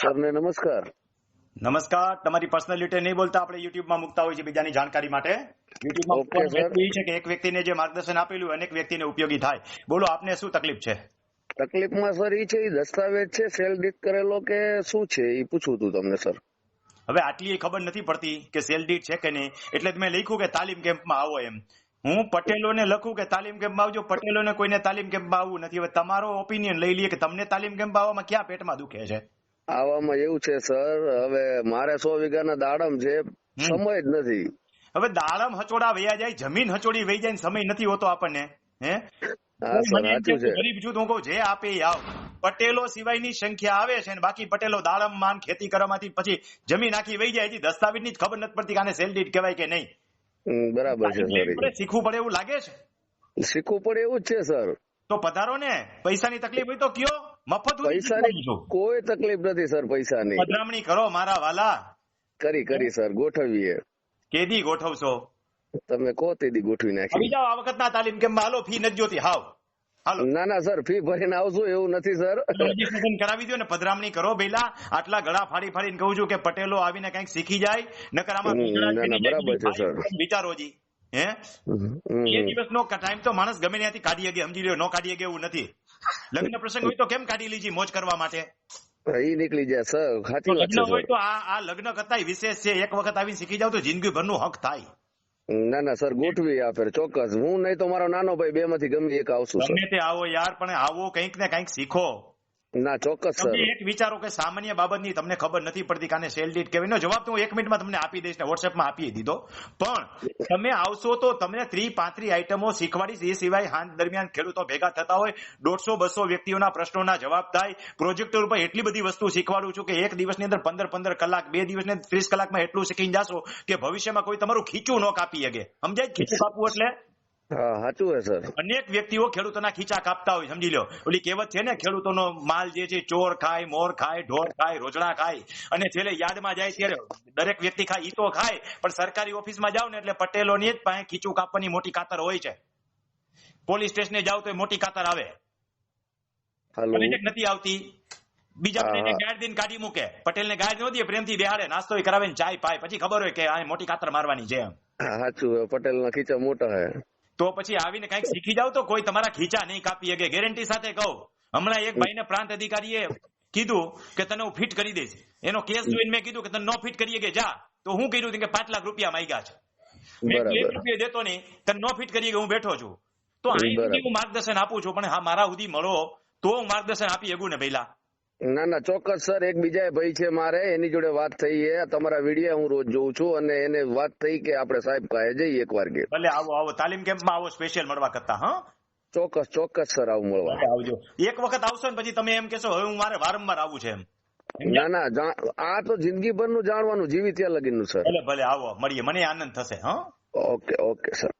સરને નમસ્કાર. નમસ્કાર. તમારી પર્સનલિટી નહીં બોલતા આપણે યુટ્યુબમાં મૂકતા હોય છે બીજાની જાણકારી માટે. યુટ્યુબમાં એ છે કે એક વ્યક્તિને જે માર્ગદર્શન આપેલું અનેક વ્યક્તિને ઉપયોગી થાય. બોલો આપને શું તકલીફ છે? તકલીફમાં સર એ છે એ દસ્તાવેજ છે સેલ ડીટ કરેલો કે શું છે એ પૂછવું હતું તમને સર હવે આટલી એ ખબર નથી પડતી કે સેલ ડીટ છે કે નહીં. એટલે મેં લખ્યું કે તાલીમ કેમ્પમાં આવો એમ. હું પટેલોને લખું કે તાલીમ કેમ્પમાં આવજો પટેલોને કોઈને તાલીમ કેમ્પમાં આવવું નથી. હવે તમારો ઓપિનિયન લઈ લઈએ કે તમને તાલીમ કેમ્પમાં આવવામાં ક્યાં પેટમાં દુખે છે? આવામાં એવું છે સર હવે મારે સો વીઘાના દાડમ છે સમય જ નથી. હવે દાડમ હચોડા વયા જાય જમીન હચોડી વહી જાય સમય નથી હોતો આપણને હે? છે. ગરીબ જૂથ હું કહું જે આપે આવ. પટેલો સિવાયની સંખ્યા આવે છે બાકી પટેલો દાડમ માન ખેતી કરવામાંથી પછી જમીન આખી વહી જાય હજી દસ્તાવેજની જ ખબર નથી પડતી કે આને સેલ ડીટ કહેવાય કે નહીં. બરાબર છે સર શીખવું પડે એવું લાગે છે? શીખવું પડે એવું જ છે સર. તો પધારો ને. પૈસાની તકલીફ હોય તો કયો. મફત પૈસાની કોઈ તકલીફ નથી સર પૈસાની. પધરામણી કરો મારા વાલા. કરી કરી સર ગોઠવીએ. કેદી ગોઠવશો? તમે કહો તેદી ગોઠવી નાખી બીજા આ વખતના તાલીમ કેમ હાલો ફી નથી જોતી. હાવ હાલો. ના ના સર ફી ભરીને આવજો એવું નથી સર. રજીસ્ટ્રેશન કરાવી દો ને પધરામણી કરો ભઈલા આટલા ગળા ફાડી ફાડીને કહું છું કે પટેલો આવીને કંઈક શીખી જાય નકર આમાં ના, ના, બરાબર છે, સર. વિચારો જી. હે? એ દિવસનો ટાઈમ તો માણસ ગમે ત્યાંથી કાઢી શકે સમજી લ્યો નો કાઢી શકે એવું નથી. લગ્ન પ્રસંગ હોય તો કેમ કાઢી લીધી મોજ કરવા માટે? એ નીકળી જાય સર સાચી વાત છે હોય તો આ આ લગ્ન કરતા વિશેષ છે એક વખત આવીને શીખી જાવ તો જિંદગી ભરનું હક થાય. ના ના સર ગોઠવી આ ચોક્કસ. હું નહીં તો મારો નાનો ભાઈ બે માંથી ગમે એક આવશું ગમે તે આવો યાર પણ આવો કંઈક ને કંઈક શીખો. ના ચોક્કસ તમે એક વિચારો કે સામાન્ય બાબતની તમને ખબર નથી પડતી કાને સેલ ડીટ કહેવાય નો જવાબ તો હું એક મિનિટમાં તમને આપી દઈશ ને વોટ્સએપમાં આપી દીધો. પણ તમે આવશો તો તમને ત્રી પાંત્રી આઈટમો શીખવાડીશ. એ સિવાય હાંત દરમિયાન ખેડૂતો ભેગા થતા હોય. દોઢસો બસો વ્યક્તિઓના પ્રશ્નોના જવાબ થાય. પ્રોજેક્ટર ઉપર એટલી બધી વસ્તુ શીખવાડું છું કે એક દિવસની અંદર પંદર પંદર કલાક બે દિવસની ત્રીસ કલાકમાં એટલું શીખી જાશો કે ભવિષ્યમાં કોઈ તમારું ખીચું ન કાપી શકે. સમજાય ખીચું કાપવું એટલે? સાચું હે સર. અનેક વ્યક્તિઓ ખેડૂતોના ખીચા કાપતા હોય સમજી લો ઓલી કહેવત છે ને ખેડૂતોનો માલ જે છે ચોર ખાય મોર ખાય ઢોર ખાય રોજડા ખાય. અને છેલ્લે યાર્ડમાં જાય ત્યારે દરેક વ્યક્તિ ખાય ઈ તો ખાય પણ સરકારી ઓફિસમાં જાવ ને એટલે પટેલોની જ પાસે ખીચું કાપવાની મોટી કાતર હોય છે. પોલીસ સ્ટેશને જાવ તો મોટી કાતર આવે. નથી આવતી? બીજા હા. ગાળ દઈને કાઢી મૂકે. પટેલને ગાડ નો દે પ્રેમથી બેહાડે નાસ્તો કરાવે ને ચાય પાય. પછી ખબર હોય કે આ મોટી કાતર મારવાની છે એમ. હા સાચું પટેલ ના ખીચા મોટા હે. તો પછી આવીને કંઈક શીખી જાવ તો કોઈ તમારા ખીચા નહીં કાપી શકે. ગેરંટી સાથે કહું. હમણાં એક ભાઈને પ્રાંત અધિકારીએ કીધું કે તને હું ફિટ કરી દઈશ. એનો કેસ જોઈને મેં કીધું કે તને નો ફિટ કરીએ કે જા. તો હું કીધું કે પાંચ લાખ રૂપિયા માંગ્યા છે. મેં એક રૂપિયા દેતો નહીં. તને નો ફિટ કરીએ કે હું બેઠો છું. તો અહીં હું માર્ગદર્શન આપું છું પણ હા મારા સુધી મળો તો હું માર્ગદર્શન આપી શકું ને પહેલા ના ના ચોક્કસ સર એક બીજા ભાઈ છે મારે એની જોડે વાત થઈ છે. તમારા વીડિયો હું રોજ જોઉં છું અને એને વાત થઈ કે આપણે સાહેબ કહે જઈએ એક વાર કે ભલે આવો આવો તાલીમ કેમ્પમાં આવો સ્પેશિયલ મળવા કરતા હા? ચોક્કસ ચોક્કસ સર આવું મળવા. આવજો. એક વખત આવશો ને પછી તમે એમ કહેશો હવે હું મારે વારંવાર આવું છે એમ. ના ના આ તો જિંદગી ભરનું જાણવાનું જીવી ત્યાં લગીનનું સર. ભલે ભલે આવો મળીએ. મને આનંદ થશે હા? Okay okay sir.